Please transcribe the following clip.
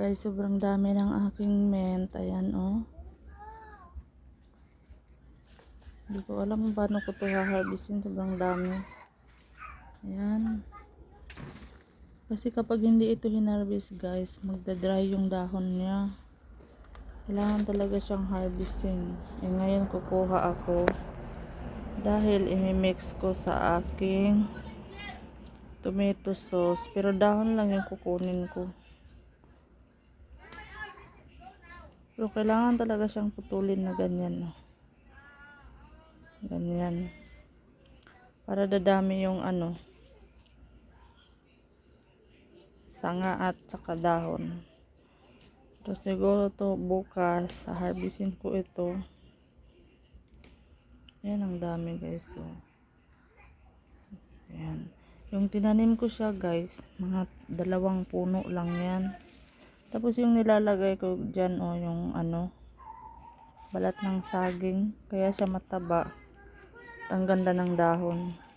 Guys, sobrang dami ng aking mint. Ayan, oh. Hindi ko alam paano ko ito haharvestin. Sobrang dami. Ayan. Kasi kapag hindi ito hinarvest, guys, magdadry yung dahon niya. Kailangan talaga siyang harvesting. Eh, ngayon kukuha ako. Dahil imimix ko sa aking tomato sauce. Pero dahon lang yung kukunin ko. Pero kailangan talaga siyang putulin na ganyan. No? Ganyan. Para dadami yung ano. Sanga at saka dahon. Tapos siguro to bukas. Harvestin ko ito. Ayan ang dami guys. So. Ayan. Yung tinanim ko siya guys. Mga dalawang puno lang yan. Tapos yung nilalagay ko dyan o yung ano, balat ng saging. Kaya siya mataba. At ang ganda ng dahon.